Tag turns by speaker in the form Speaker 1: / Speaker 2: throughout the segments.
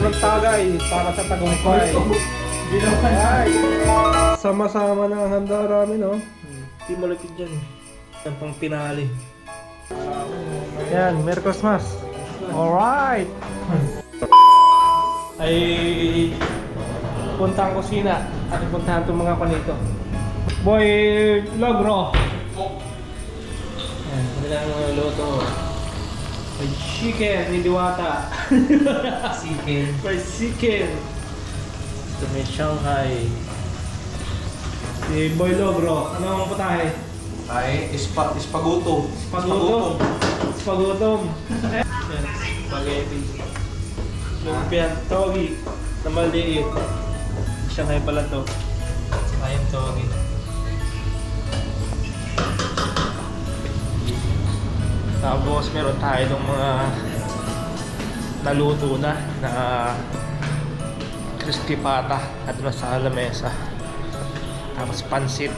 Speaker 1: nagtagay para sa tagumpay. Ay, sama-sama na ang handa namin, no? Hindi malapit dyan. Yan pang pinali. Yan, Merry Christmas. Alright. Ay, punta ang kusina. At puntahan itong mga panito. Boy Logro. Yan, kanilang luto. May chicken, ni Diwata.
Speaker 2: Chicken.
Speaker 1: May chicken. Ito may Shanghai. Si Boy Logro. Ano ang putahe?
Speaker 2: Ay, ispa, ispaguto.
Speaker 1: Spagutom. Spagutom. Yan, Spaghetti. Lumpian, togi. Na maliit. Shanghai pala to. Ayun, togi. Tapos meron tayo ng mga naluto na na crispy pata at nasa lamesa. Tapos pansit.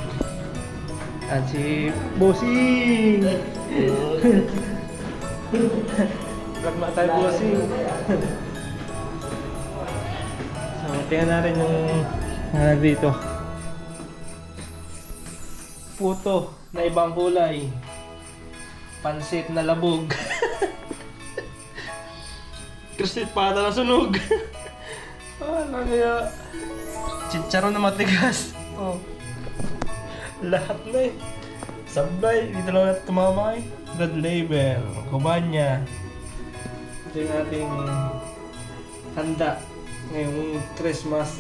Speaker 1: At si Bossing! Vlog na tayo, Bossing. so, tingnan natin yung ano dito. Puto na ibang kulay. Pansit na labog. Crispy pata na sunog. ano kaya? Chicharon na matigas. Oh. Lahat na eh. Sablay, dito lang natin tumama eh. Red Label, Kubanya. Ito yung ating handa ngayong Christmas.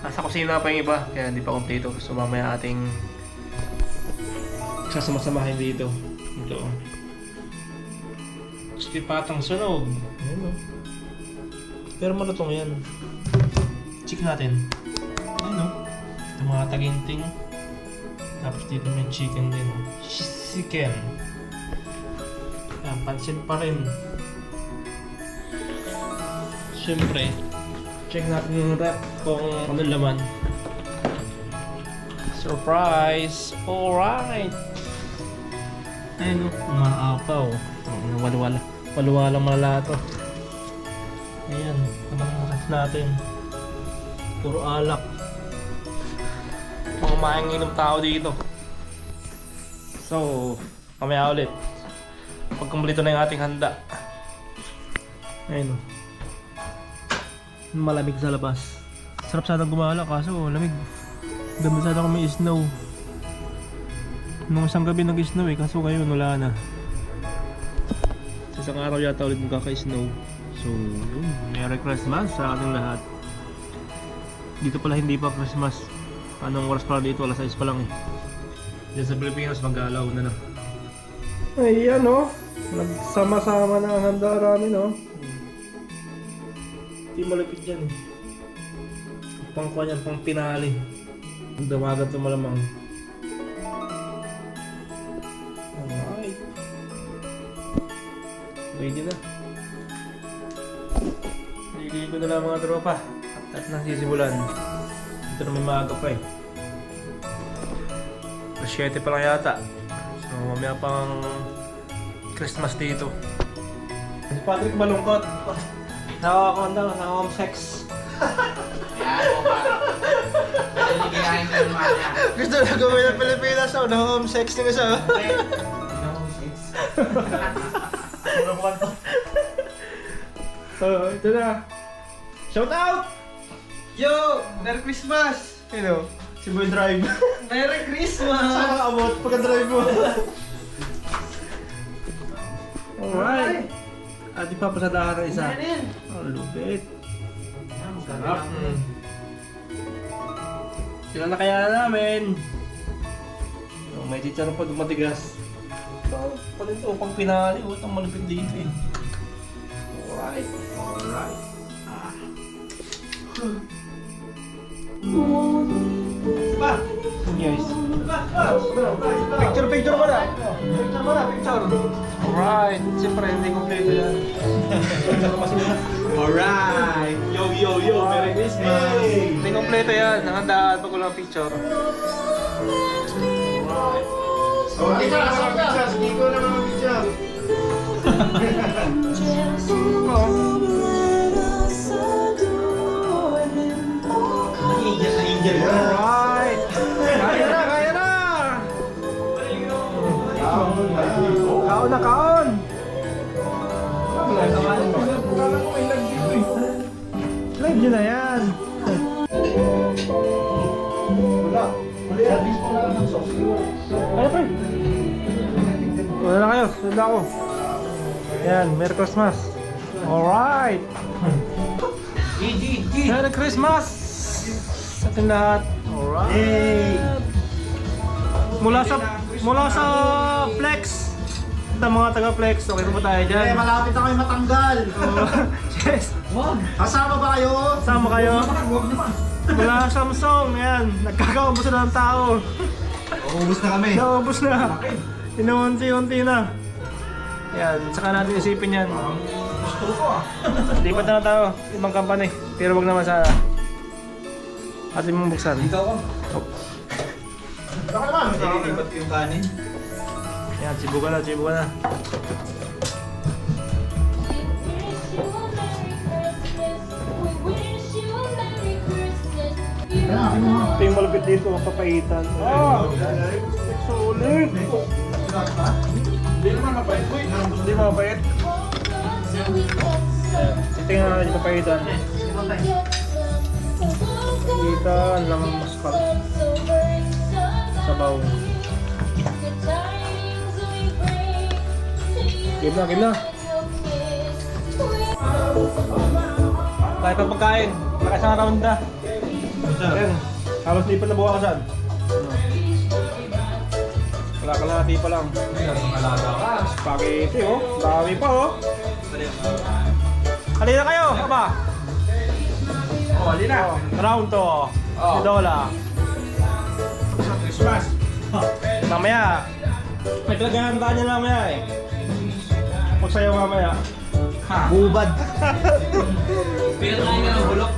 Speaker 1: Nasa kusina pa yung iba, kaya hindi pa kompleto. So mamaya ating sasamasamahin dito. Ito. Gusto patang sunog. Ayan o. Pero malutong yan. Check natin. Ayan o. Ito mga taginting. Tapos dito may chicken din. Chicken. Ayan, pansin pa rin. Siyempre, check natin yung rep kung ano laman. Surprise! Alright! Ayun o, mga apaw. Oh, Waluwala. Waluwala malala to. Ayan, ref natin? Puro alak. Mga maanginom tao dito. So, mamaya ulit. Pag kumplito na yung ating handa. Ayun o. Malamig sa labas. Sarap sana gumala kaso lamig. Sana kung may snow. Nung isang gabi nag-snow eh, kaso ngayon wala na. Sa isang araw yata ulit magkaka-snow. So, yun. Merry Christmas sa ating lahat. Dito pala hindi pa Christmas. Anong oras pala dito? Alas 6 pa lang eh. Diyan sa Pilipinas mag-alaw na na. Ay, ano? Nagsama-sama na ang handa namin, no? Hindi malapit dyan eh. Pang kuha niyan, pang pinali. Ang damagan ito malamang. Alright. Ready na. Nililigo na lang mga tropa. At nang sisimulan. Ito na may maaga pa eh. Alas 7 pa lang yata. So mamaya pang Christmas dito. Si Patrick malungkot. Nakakakanda, nakakam sex.
Speaker 2: Kinain ko naman niya.
Speaker 1: Gusto na gawin ng Pilipinas, oh, nakakam sex na isa. Oh, ito na. Shout out!
Speaker 3: Yo! Merry Christmas!
Speaker 1: Know, si Boy Drive.
Speaker 3: Merry Christmas!
Speaker 1: Saan ka abot pagka-drive mo? Alright. At ipapasadahan ng isa. Oh, lupit. Sarap. Mm. Sila na kaya namin. Oh, may chicharon pa dumatigas. So, pati ito pang pinali. Huwag ang malupit dito eh. Alright. Alright. Ah.
Speaker 3: Pa!
Speaker 1: Yes.
Speaker 3: Picture, picture mo na! Picture mo na, picture!
Speaker 1: Alright! Siyempre, hindi kompleto yan.
Speaker 3: Alright! Yo, yo, yo! Merry Christmas!
Speaker 1: Hindi kompleto yan. Ang handaan pag walang picture.
Speaker 3: Oh, hindi ka lang pictures. Hindi ko lang ang picture.
Speaker 1: Nag-angel, nag-angel. Live nyo na yan!
Speaker 3: Wala. Wala.
Speaker 1: Ano pa Wala na kayo, sunod ako. Yan, Merry Christmas! Alright! Merry Christmas! Sa ating lahat. Alright! Mula sa mula sa Flex. Ito mga taga Flex. Okay pa ba tayo dyan?
Speaker 3: Eh, malapit na kayo matanggal.
Speaker 1: yes!
Speaker 3: Kasama ba kayo?
Speaker 1: Sama kayo. Mula sa Samsung. Yan. Nagkakaubos na ng tao.
Speaker 3: Uubos na kami.
Speaker 1: Naubos na. Inuunti-unti na. Yan. Saka natin isipin yan. Lipat na lang tayo. Ibang company. Pero wag naman sa ating mong buksan.
Speaker 2: Ikaw ko.
Speaker 3: Baka naman.
Speaker 2: Ilipat ko yung kanin.
Speaker 1: Yan. Sibukan na. Sibukan na. Ito yung malapit dito. Papaitan. Ah! Sulit!
Speaker 3: Hindi naman mapait. Uy,
Speaker 1: Hindi mo mapait. Ito yung uh, papaitan. Kita lang maspak. Sabaw. Game na, game na. Kahit ang pagkain, nakasang round na. Ayan, halos di pa nabukasan. Wala ka lang, pa lang. Spaghetti oh, dami pa oh. Halina kayo, aba.
Speaker 2: Oh, ali na.
Speaker 1: Round to.
Speaker 2: Oh.
Speaker 1: Si Dola.
Speaker 2: Christmas.
Speaker 1: Mamaya. May talagahan tayo niya mamaya eh. Magsayaw mamaya.
Speaker 2: Ha.
Speaker 3: Bubad.
Speaker 2: Pinatay ka ng bulok.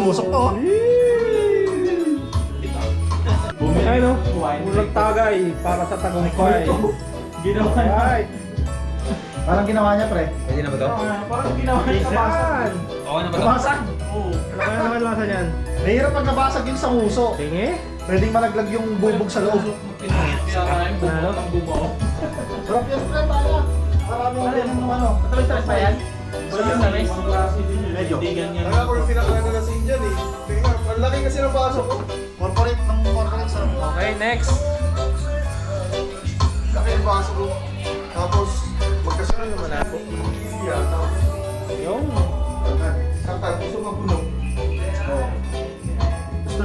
Speaker 3: Musok to.
Speaker 1: Ay no, ulang tagay para sa tagumpay. Ginawa Right.
Speaker 3: Parang ginawa niya, pre.
Speaker 2: Pwede na ba to?
Speaker 1: Parang ginawa niya sa
Speaker 2: Okay na ba to?
Speaker 3: Nabasag.
Speaker 1: Ano naman lasa niyan?
Speaker 3: Mahirap pag nabasag yung sa nguso.
Speaker 1: Tingi?
Speaker 3: Pwedeng malaglag yung bubog sa loob.
Speaker 1: Ano?
Speaker 3: Sarap yan, pre. Pala. Marami ang ganun ng ano.
Speaker 1: Tamis-tamis pa yan?
Speaker 3: Medyo.
Speaker 4: Kaya ako yung pinakain na si Indian eh. Tingnan, ang laki kasi ng baso ko.
Speaker 3: Corporate ng corporate sa
Speaker 1: Okay, next.
Speaker 4: Laki yung baso ko. Tapos, magkasunod naman ako. Yeah, tapos,
Speaker 1: Yung.
Speaker 4: kanta, gusto mapuno.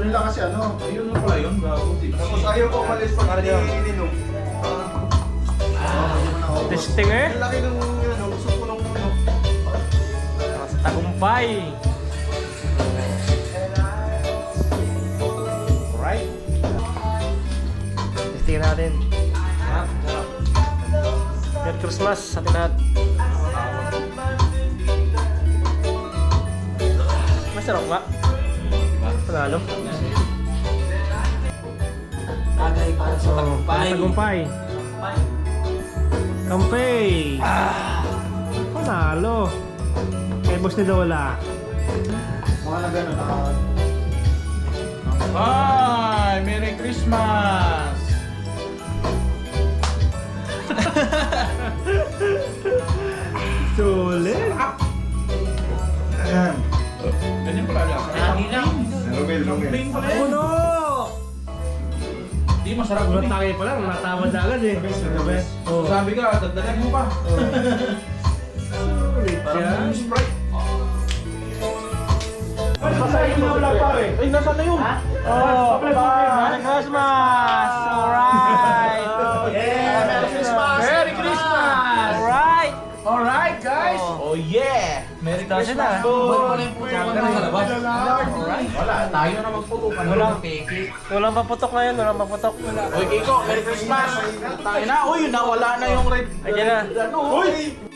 Speaker 3: Nila kasi ano.
Speaker 2: Ayun na pala yun. Bago.
Speaker 4: Tapos ayaw ko umalis pag hindi ininom.
Speaker 1: Testing eh.
Speaker 4: Ang laki ng ano, gusto ko nung ano.
Speaker 1: Sa tagumpay. Alright. Testingin natin. Merry Christmas sa atin lahat. Masarap nga. Panalo.
Speaker 2: Tagay para sa tagumpay.
Speaker 1: Tagumpay. Kampay. Panalo. Kay boss ni Dola.
Speaker 3: Mga na gano'n.
Speaker 2: Bye! Merry Christmas!
Speaker 1: Sulit.
Speaker 4: Romel, Romel.
Speaker 1: Puno!
Speaker 2: Di masarap yun eh.
Speaker 1: tayo pa lang, natawad na agad eh. Oh.
Speaker 2: Sabi ka, dagdagan mo pa.
Speaker 1: Sulit
Speaker 2: Parang
Speaker 1: yan.
Speaker 2: yung Sprite.
Speaker 1: Ay, nasa na yun? Oh, Merry Christmas!
Speaker 2: Na yung putukan mo sa labas. Alright. Wala, tayo na magputukan.
Speaker 1: Wala.
Speaker 2: Walang peke.
Speaker 1: Walang paputok ngayon, walang paputok.
Speaker 2: Oy, Kiko, Merry Christmas! Tayo na. Uy, nawala na yung red.
Speaker 1: Ayan na.
Speaker 2: Ano? Uy!